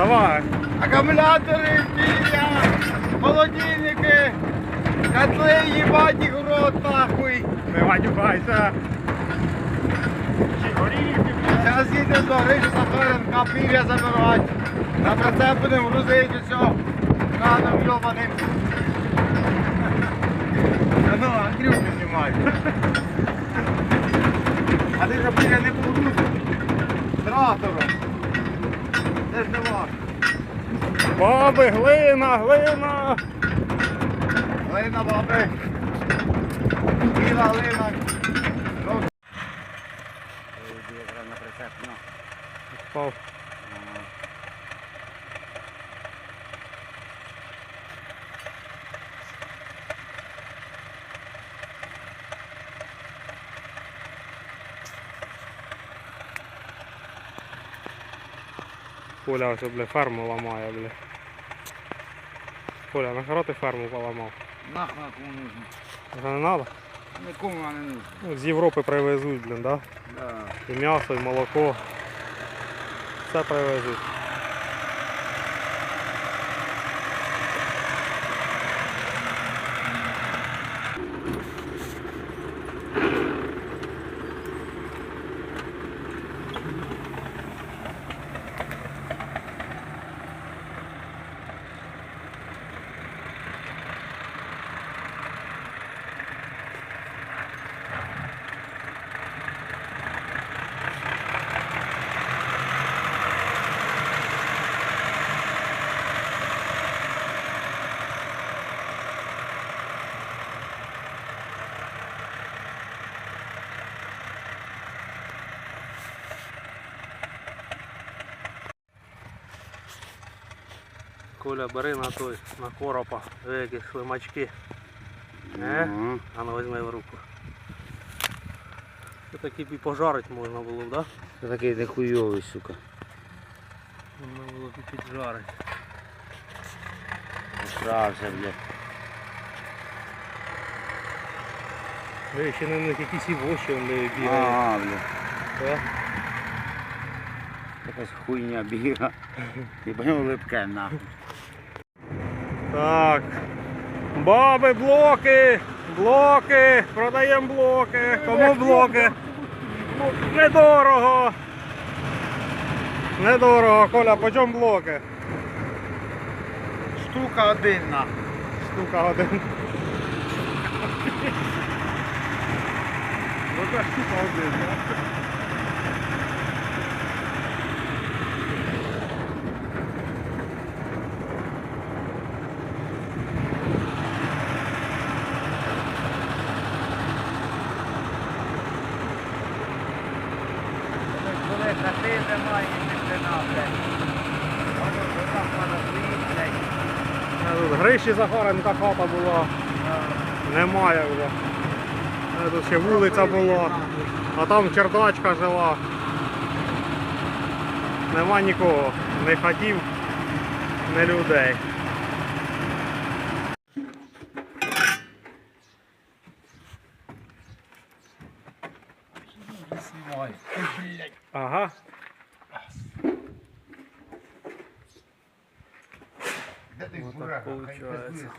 Давай. Акумулятори, пір'я, холодильники, котли, їбать їх в рот нахуй. Не матюкайся. Зараз їдемо до Гриші Сахаренка, пір'я забирати. На прицеп будемо грузити все. Кадом йобаним. Та ну, Андрюху знімай. А ти ж пір'я не получиш. Трактором. Це ж не важко. Баби, глина, глина. Глина, баби. Біла глина. Впав. Коля ось, бля, ферму ламає, бля. Коля, нахера ти ферму поламав? нахуй кому нужно. Вже не треба? Нікому вона не нужна. Ну, з Європи привезуть, блін, да? Да. І м'ясо, і молоко. Все привезуть. Коля, бери на той, на коропа, які слимачки. Е? Мгм. А ну візьми в руку. Це і пожарити можна було, б, да? Це такий нехуйовий, сука. Можна було б і піджарити. Блядь. Диви, ще на них якісь і воші вони бігають. Ага, блядь. Е? Якась хуйня біга. І потім липке нахуй. Так. Баби, блоки! Блоки! Продаємо блоки! Кому блоки? Недорого! Недорого, Коля, по чому блоки? Штука один нахуй. Штука один. Оце штука один, Коли ти немає, дитина, блядь. Воно там вона стоїть, блядь. Е, Гриші Захаренка хата була. Немає вже. Е, Тут ще вулиця була. А там чердачка жила. Нема нікого. Не хатів, не людей. Знімай. Блядь. Ага. Де ты Вот так фура? получається.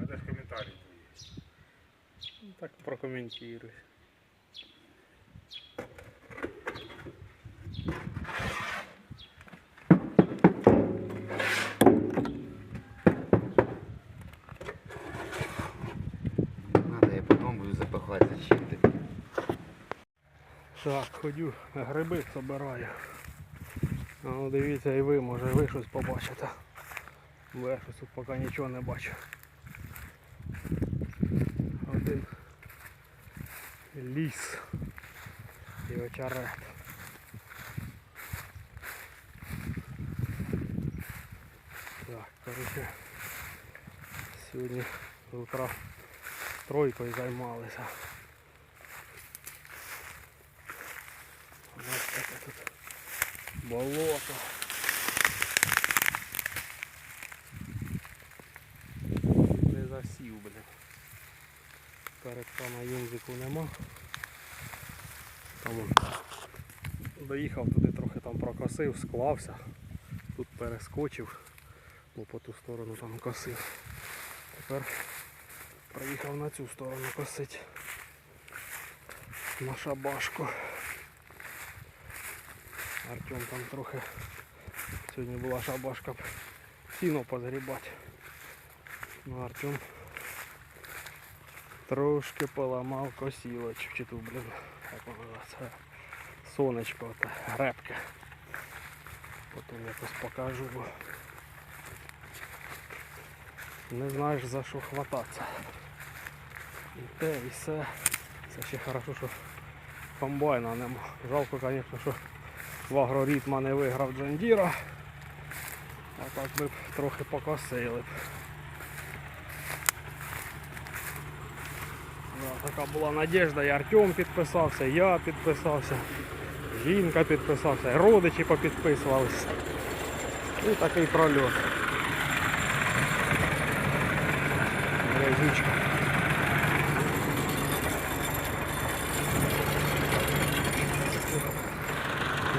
А де ж есть. Так прокоментируй. Так, ходю, гриби собираю. Ну дивіться і ви, може ви щось побачите. Бо я щось тут поки нічого не бачу. Один ліс і очерет. Так, коротше, сьогодні з утра тройкою займалися. Ось таке тут болото. Не засів, блін. Передка на юнзику нема. Там доїхав туди трохи там прокосив, склався. Тут перескочив, бо по ту сторону там косив. Тепер приїхав на цю сторону косити. На шабашку. Артем там трохи сьогодні була шабашка сіно позгрібати. Ну Артем трошки поламав косілочку, чи ту, блін, як називається, сонечко, оте, гребке. Потім якось покажу, бо не знаєш за що хвататися. І те, і все. Це ще хорошо, що комбайна нема. Жалко, звісно, що в агроритма не виграв Джандіра. А так би б трохи покосили б. Да, така була надіжда, і Артем підписався, я підписався, жінка підписався, родичі попідписувалися. І такий прольот. Грязючка.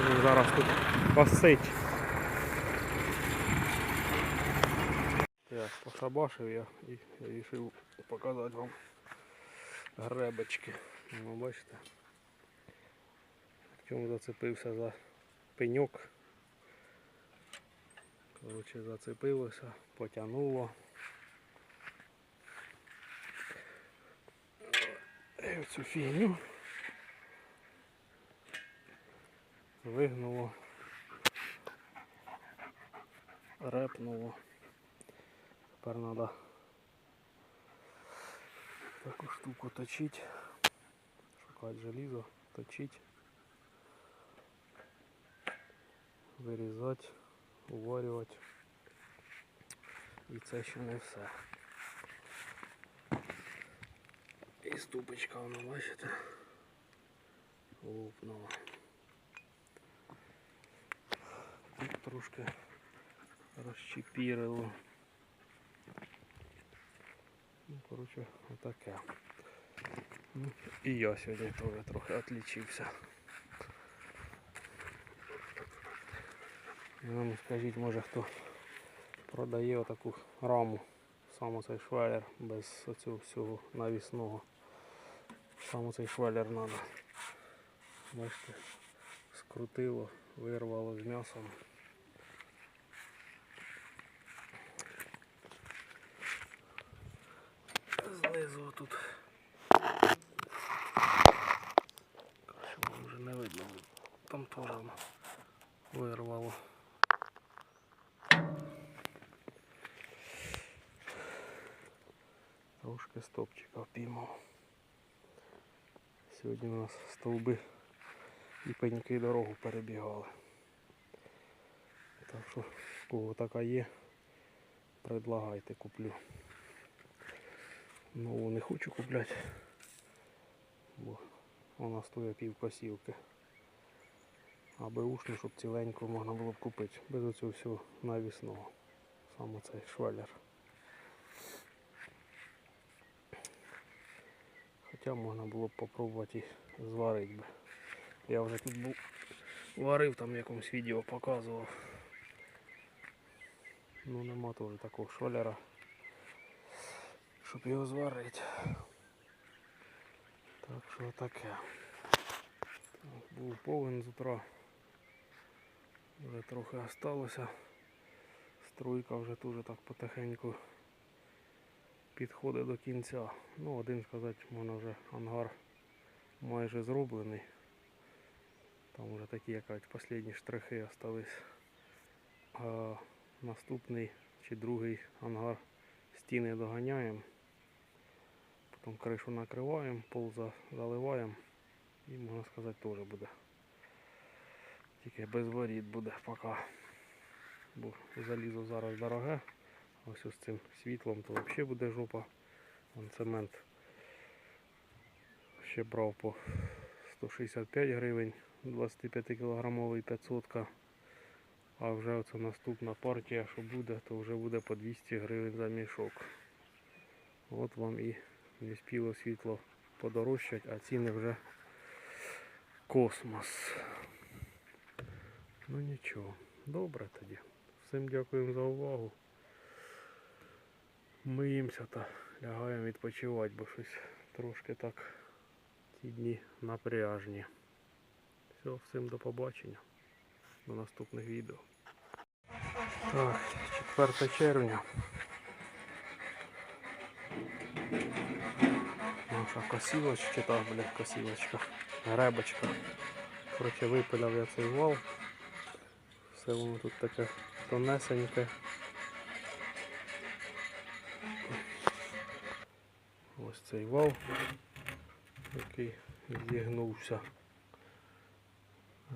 Він Зараз тут косить. Так, пошабашив я і вирішив показати вам гребочки. Ну, бачите. В чому зацепився за пеньок. Коротше, зацепилося, потягнуло. І оцю фігню вигнуло, репнуло. Тепер треба таку штуку точить, шукати желізо, точить, вирізати, уварювати. І це ще не все. І ступочка вона, бачите, лопнула. Тут трошки розчепірило. Ну, коротше, отаке. Ну, і я сьогодні теж трохи відлічився. Ну, скажіть, може хто продає отаку раму, саме цей швеллер без оцього всього навісного. Саме цей швеллер треба. Бачите, скрутило, вирвало з м'ясом. Знизу тут. Короче, воно вже не видно. Там теж вирвало. Трошки стопчика впіймав. Сьогодні у нас стовби і пеньки дорогу перебігали. Так що, кого така є, предлагайте, куплю. Нову не хочу купляти, бо вона стоїть пів косівки. А беушну, щоб ціленьку можна було б купити. Без оцього всього навісного. Саме цей швеллер. Хоча можна було б попробувати і зварити би. Я вже тут був варив, там в якомусь відео показував. Ну нема теж такого швеллера щоб його зварити. Так що таке. Так, був повен з утра. Вже трохи осталося. Струйка вже теж так потихеньку підходить до кінця. Ну, один сказати, можна вже ангар майже зроблений. Там вже такі якась останні штрихи остались. А наступний чи другий ангар стіни доганяємо. Потім кришу накриваємо, пол заливаємо і можна сказати теж буде. Тільки без воріт буде поки. Бо залізо зараз дороге. Ось з цим світлом то взагалі буде жопа. Вон цемент ще брав по 165 гривень, 25 кілограмовий 500 а вже оце наступна партія, що буде, то вже буде по 200 гривень за мішок. От вам і Не спіло світло подорожчать, а ціни вже космос. Ну нічого, добре тоді. Всім дякуємо за увагу. Миємося та лягаємо відпочивати, бо щось трошки так ці дні напряжні. Все, всім до побачення. До наступних відео. Так, 4 червня. Наша косілочка, так, блядь, косілочка, гребочка. Коротше, випиляв я цей вал. Все воно тут таке тонесеньке. Ось цей вал, який зігнувся.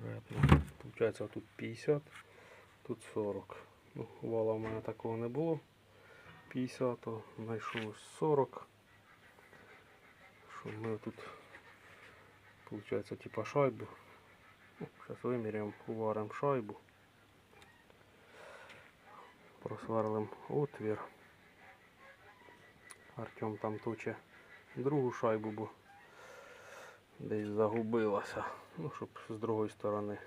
Репно. Получається тут 50, тут 40. Ну, вала в мене такого не було. 50, то знайшов 40. Що ми тут, получається, типа шайбу. Ну, зараз виміряємо, уваримо шайбу. Просверлим отвір. Артем там точе другу шайбу, бо десь загубилася. Ну, щоб з другої сторони.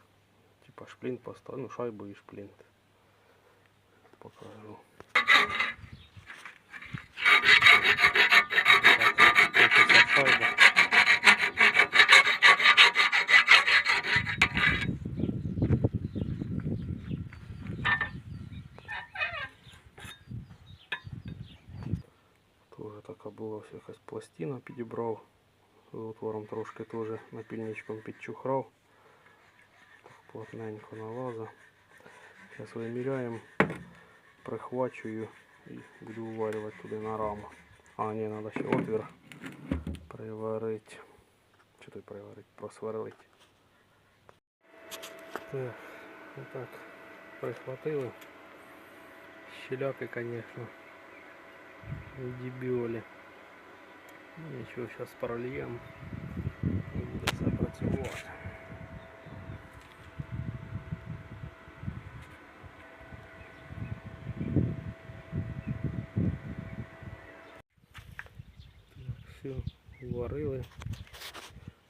Типа шплінт поставити, ну шайбу і шплінт. Покажу. така була ось якась пластина підібрав. З отвором трошки теж напільничком підчухрав. Так плотненько налаза. Зараз виміряємо, прихвачую і буду уварювати туди на раму. А, ні, треба ще отвір приварити. Чи той приварити? Просверлити. Так, отак прихватили. Щеляки, звісно. Дебіолі. Ну нічого, зараз прольємо і буде все працювати. Все, варили.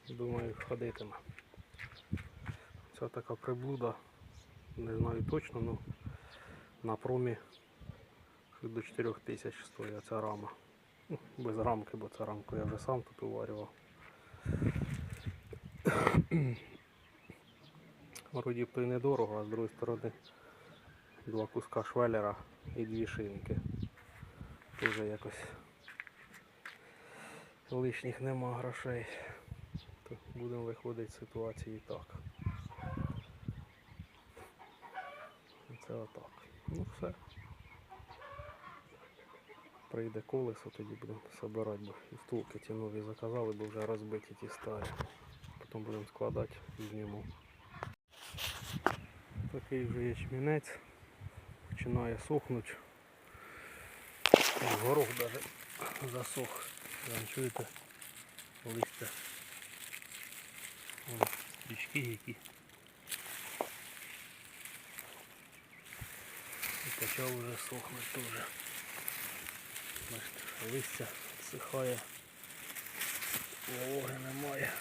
Думаю, ходитиме. Це така приблуда, не знаю точно, ну на промі до 4 тисяч стоїть ця рама. Без рамки, бо цю рамку я вже сам тут уварював. Вроді б то й недорого, а з другої сторони два куска швеллера і дві шинки. Тоже якось лишніх нема грошей. Будемо виходити з ситуації так. Це отак. Ну все. Прийде колесо, тоді будемо збирати, бо і втулки ті нові заказали, бо вже розбиті ті старі. Потім будемо складати і зніму. Такий вже ячмінець. Починає сохнути. Горох навіть засох. Там чуєте листя. Вон стрічки які. І почав вже сохнути теж. Бачите, листя всихає, вологи немає.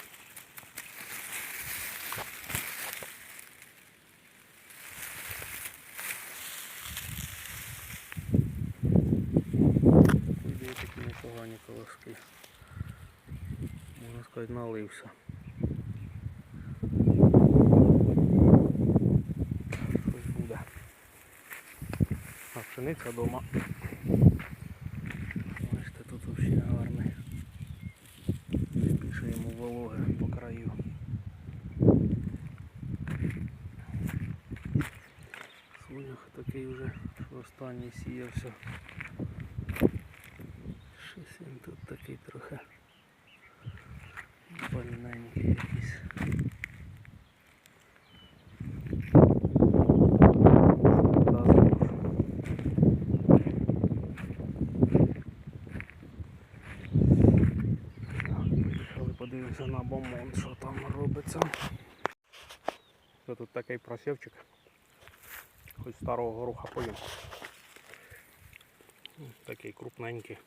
Іде такі непогані колоски. Можна сказати, налився. Щось буде. А пшениця вдома. Бачите, тут взагалі гарний. Більше по краю. Сонях такий вже, що останній сіявся. Щось він тут такий трохи вже на бомон, що там робиться. Це тут такий просівчик. Хоч старого гороха поїм. Такий крупненький.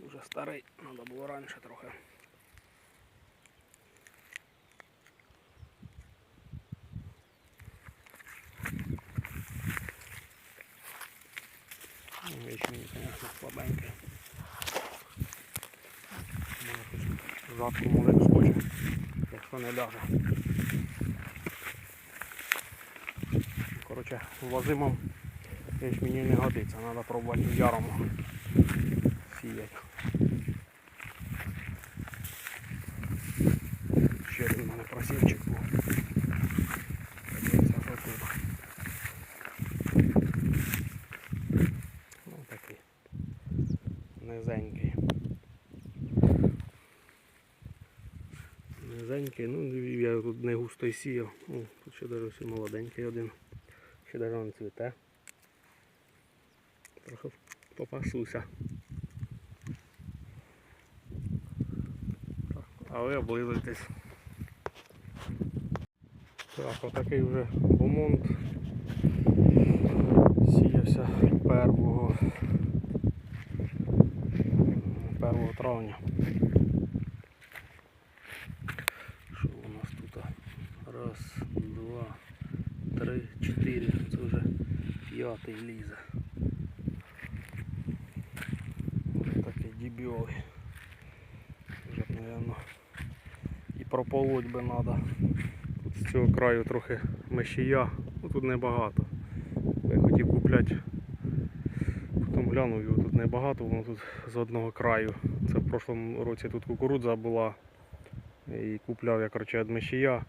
Уже старий, треба було раніше трохи. Ячмінь, звісно. Може хоч жатку може якщо не ляже. Коротше, лазимом ячміню не годиться, треба пробувати яром сіяти. Ще один в мене просівчик був. Подивіться, що тут. Ну такий. Низенький. Низенький, ну я тут не густо й сіяв. Ну, тут ще навіть молоденький один. Ще навіть він цвіте. Трохи попасуся. А ви облизуйтесь. Так, отакий вже бомонд. Сіявся 1 1 травня. Що у нас тут? Раз, два, три, чотири. Це вже п'ятий лізе. Ось такий дебіолий. Вже, мабуть, і прополоть би треба. Тут з цього краю трохи мещія, ну тут небагато. Я хотів купляти. Потім глянув його тут небагато, воно тут з одного краю. Це в прошлому році тут кукурудза була. І купляв я коротше, від мещія.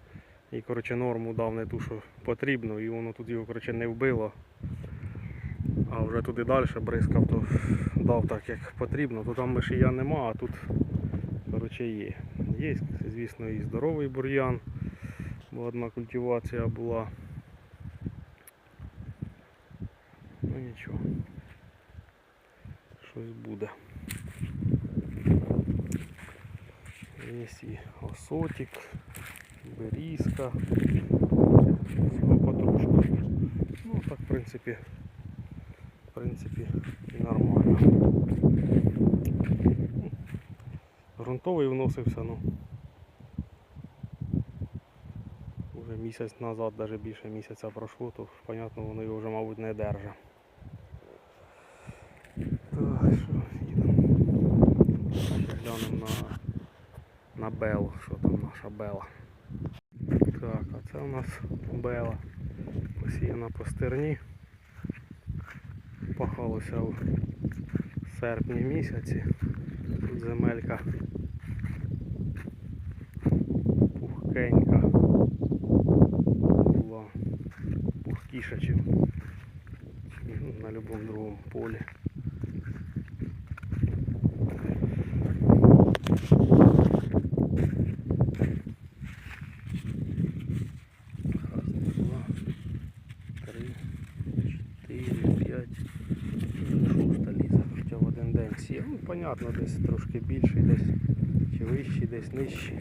І коротше, норму дав не ту, що потрібно, і воно тут його коротше, не вбило. А вже туди далі бризкав, то дав так, як потрібно. То там мишія нема, а тут коротше, є. Є, звісно, і здоровий бур'ян, бо одна культивація була. Ну нічого. Щось буде. Є і осотик, берізка. Всього потрошку. Ну так в принципі, в принципі, і нормально. Грунтовий вносився, ну. Уже місяць назад, навіть більше місяця пройшло, то понятно воно його вже, мабуть, не держить. Так, що їдемо. Глянемо на, на Бел, що там наша Бела. Так, а це у нас Бела. Посіяна по стерні. Пахалося в серпні місяці. Тут земелька пухкенька була пухкіша, ніж на будь-якому другому полі. Раз, два, три, чотири, п'ять, шоста ліза. Хоча в один день сів. Ну, понятно, десь трошки більший, десь чи вищий, десь нижчий.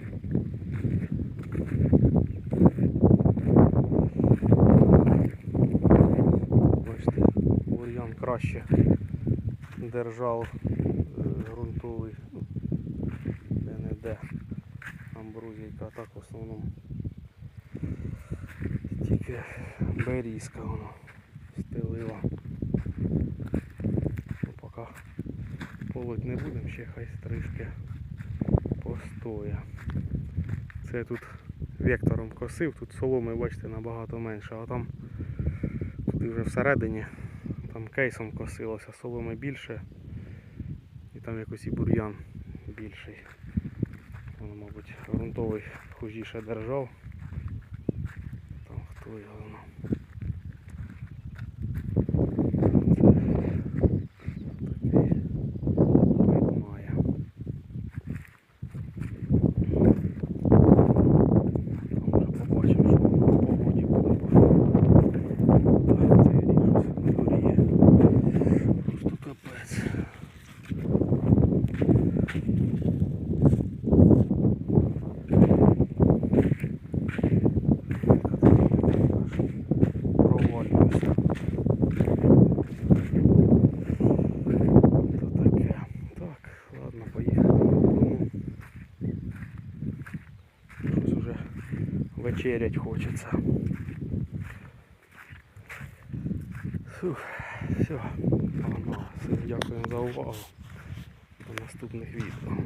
Бачите, бур'ян краще держав е, ґрунтовий, ну, де не де амбрузійка, а так в основному тільки берізка воно стелила. Ну, поки полоть не будемо, ще хай стрижки постоя. Це тут вектором косив, тут соломи, бачите, набагато менше, а там туди вже всередині там кейсом косилося, соломи більше і там якось і бур'ян більший. Воно, мабуть, ґрунтовий хужіше держав. Там хто його ну. Це такий вид має. Там вже побачив, що по погоді буде пошов. Так, цей рік щось дуріє. Просто капець. Вечерять хочеться. Фух, все, погнали. Дякую за увагу. До наступних відео.